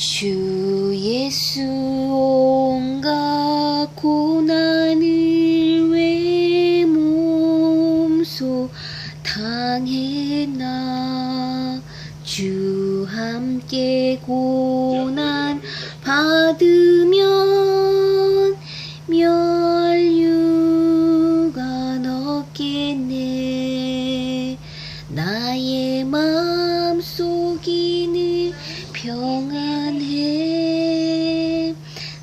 주 예수 온갖 고난을 왜 몸소 당했나? 주 함께 고난 받으면 멸류가 없겠네. 나의 마음 속이 늘 평안해.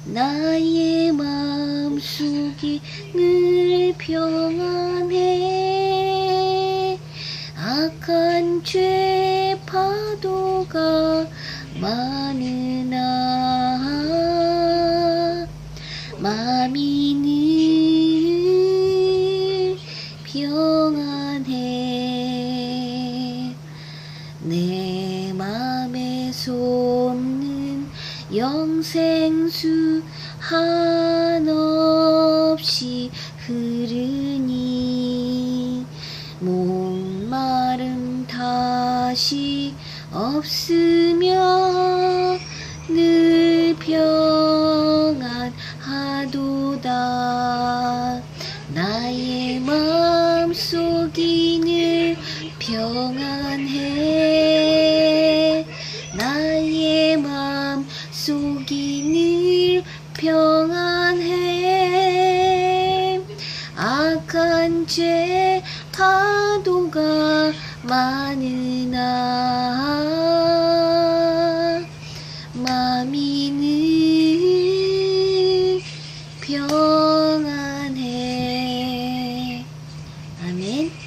나의 마음속이 늘 평안해. 악한 죄 파도가 많으나 마음이 늘 평안해 맘에 솟는 영생수 한없이 흐르니 목마름 다시 없으며 늘 평안하도다. 나의 마음속이 늘 평안해 속이 늘 평안해. 악한 죄 파도가 많으나 마음이 평안해. 아멘.